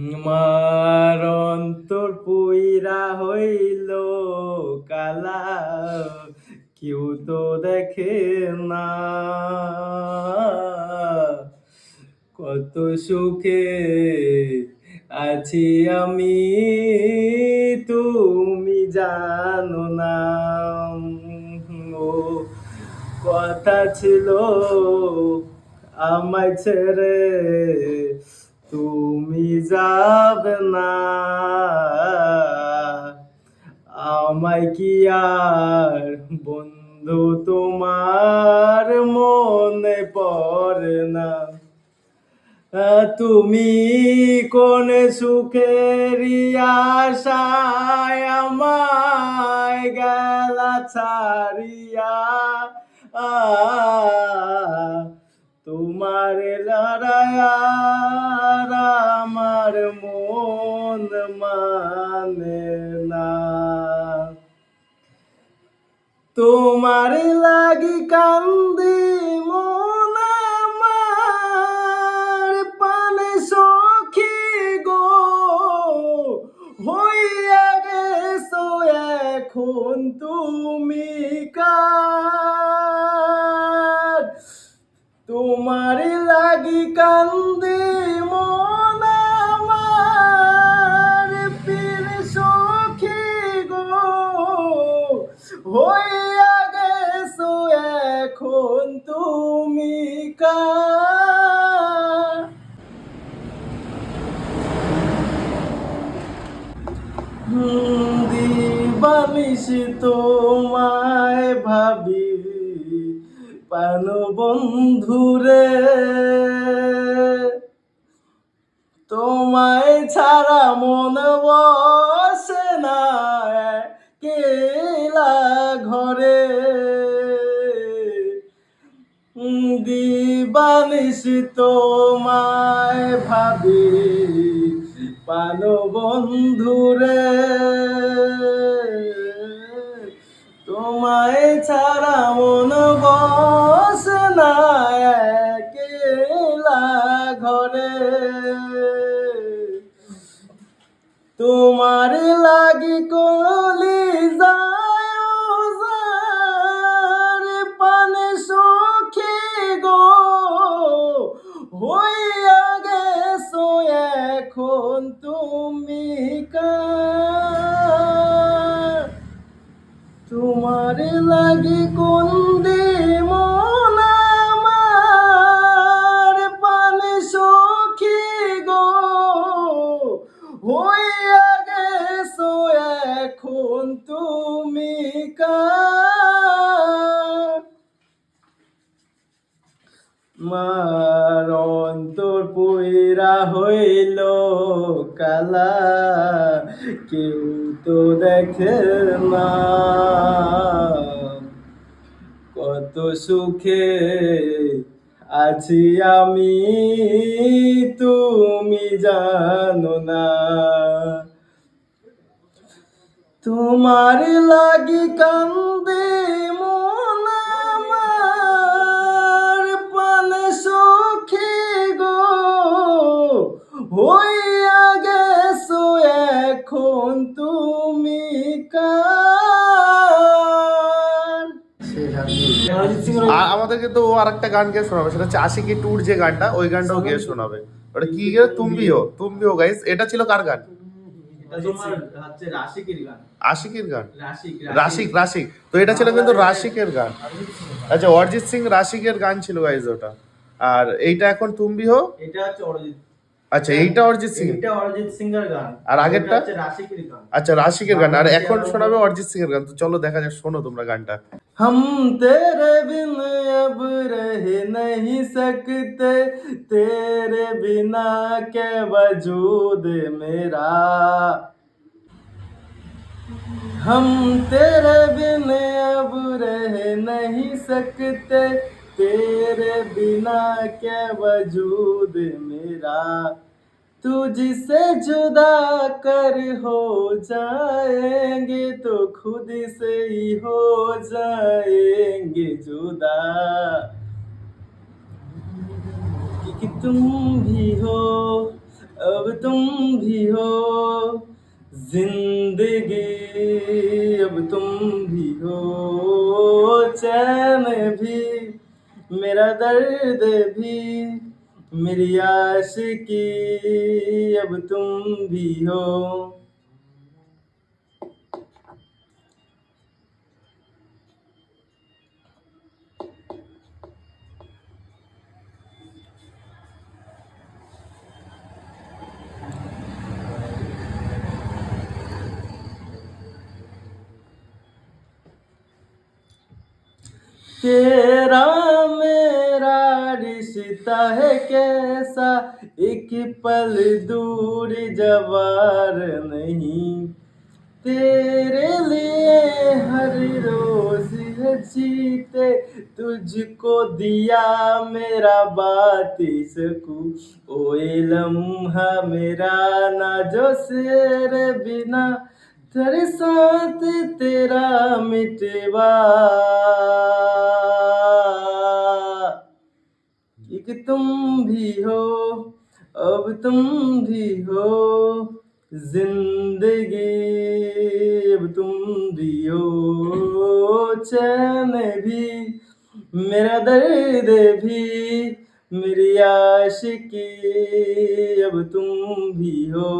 মার অন্তর পুইরা হইল কালা, কেউ তো দেখে না। কত সুখে আছি আমি, তুমি জানো না। ও, কথা ছিল আমায় ছেড়ে তুমি যাবে না। আমায় কি আর বন্ধু তোমার মনে পড়ে না? তুমি কোন সুখের আশায় আমায় গেলা ছাড়িয়া আহ, তোমার লাগি কান্দি দিবানিস তোমায় ভাবি, পান বন্ধুরে তোমায় ছাড়া মন বসে না কেলা ঘরে। দিবানিস তোমায় ভাবি পান বন্ধুরে তোমায় ছাড়া মন বস না ঘরে। তোমার লাগি কলি কালা, কেউ তো দেখে না। কত সুখে আছি আমি, তুমি জানো না। তোমার লাগি কান্দে হইয়া গেছো এখন তুমি আমাদেরকে তো ও আরেকটা গান গিয়ে শোনাবে সেটা হচ্ছে আশিকি ট্যুর যে গানটা ওই গানটাও গিয়ে শোনাবে। ওটা কি গিয়ে? তুমবিও তুমবিও গাইস এটা ছিল কার গান? হচ্ছে রাশিকের গান। আশিকির গান? রাশিক রাশিক। রাশিক তো এটা ছিল কিন্তু রাশিকের গান। আচ্ছা অরিজিৎ সিং রাশিকের গান ছিল গাইজ ওটা। আর এইটা এখন তুমি হো এটা হচ্ছে অরিজিৎ। আচ্ছা এইটা অরিজিৎ সিং এটা অরিজিৎ সিংয়ের গান আর আগেরটা? এটা হচ্ছে রাশিকের গান আচ্ছা রাশিকের গান আর এখন শোনাবে অরিজিৎ সিং এর গান তো চলো দেখা যাক শোনো তোমরা গানটা हम तेरे बिन अब रह नहीं सकते तेरे बिना के वजूद मेरा हम तेरे बिन अब रह नहीं सकते तेरे बिना के वजूद मेरा, तुझसे जुदा कर हो जाएँगे तो खुद से ही हो जाएँगे जुदा। कि तुम भी हो, अब तुम भी हो, ज़िंदगी अब तुम भी हो, चैन भी मेरा दर्द भी मेरी आस की अब तुम भी हो। तेरा रिश्ता है कैसा? एक पल दूर जवार नहीं। तेरे लिए हर रोज है जीते। तुझको दिया मेरा बात सकू ओ लम्हा मेरा ना, जो शेर बिना। तेरे साथ तेरा मिटवा। एक तुम भी हो, अब तुम भी हो, ज़िंदगी अब तुम भी हो। चैन भी, मेरा दर्द भी, मेरी आशिकी अब तुम भी हो।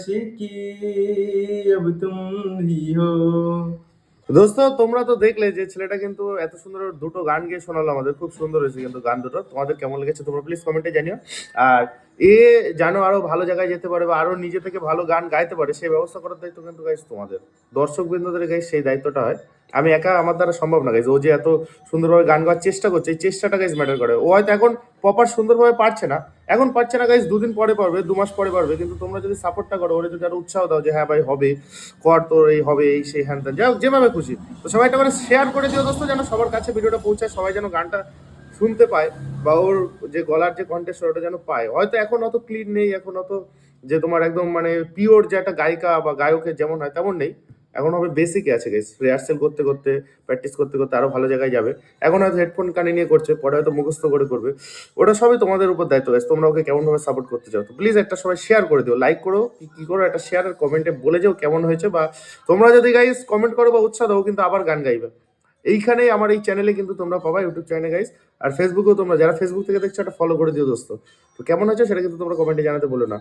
आशिकी अब तुम भी हो দোস্ত তোমরা তো দেখলে যে ছেলেটা কিন্তু এত সুন্দর দুটো গান গিয়ে শোনালো আমাদের খুব সুন্দর হয়েছে কিন্তু গান দুটো তোমাদের কেমন লেগেছে তোমরা প্লিজ কমেন্টে জানিও আর এ যেন আরও ভালো জায়গায় যেতে পারে বা আরও নিজে থেকে ভালো গান গাইতে পারে, সেই ব্যবস্থা করার দায়িত্ব কিন্তু গাইজ তোমাদের। দর্শক বৃন্দদের গাইজ সেই দায়িত্বটা হয়। আমি একা আমার দ্বারা সম্ভব না গাইজ ও যে এত সুন্দরভাবে গান গাওয়ার চেষ্টা করছে, এই চেষ্টাটা গাইজ ম্যাটার করে। ও হয়তো এখন প্রপার সুন্দরভাবে পারছে না। এখন পারছে না গাইজ দুদিন পরে পারবে, দু মাস পরে পারবে। কিন্তু তোমরা যদি সাপোর্টটা করো, ওরা যদি আরও উৎসাহ দাও যে হ্যাঁ ভাই হবে, কর তোর এই হবে, এই সেই হ্যান ত্যান, যাই হোক, যেভাবে খুশি। তো সবাই একটা করে শেয়ার করে দিও দোস্ত, যেন সবার কাছে ভিডিওটা পৌঁছায়, সবাই যেন গানটা শুনতে পায় বা ওর যে গলার যে কন্টেস্ট ওটা যেন পায়। হয়তো এখন অত ক্লিন নেই, এখন অত যে তোমার একদম মানে পিওর যে একটা গায়িকা বা গায়কের যেমন হয় তেমন নেই। এখন হবে বেসিকে আছে গেস রিহার্সেল করতে করতে প্র্যাকটিস করতে করতে আরও ভালো জায়গায় যাবে। এখন হয়তো হেডফোন কানে নিয়ে করছে, পরে হয়তো মুখস্থ করে করবে। ওটা সবই তোমাদের উপর দায়িত্ব গেছে তোমরা ওকে কেমন ভাবে সাপোর্ট করতে চাও? তো প্লিজ একটা সবাই শেয়ার করে দিও লাইক করো, কি কি করো, একটা শেয়ার আর কমেন্টে বলে যাও কেমন হয়েছে বা তোমরা যদি গাইস কমেন্ট করো বা উৎসাহ দাও, কিন্তু আবার গান গাইবে। এইখানেই আমার এই চ্যানেলে কিন্তু তোমরা পাবা ইউটিউব চ্যানেলে গাইস আর ফেসবুকেও তোমরা, যারা ফেসবুক থেকে দেখছ, একটা ফলো করে দিও, দোস্ত। তো কেমন আছো সেটা কিন্তু তোমরা কমেন্টে জানাতে বলো না।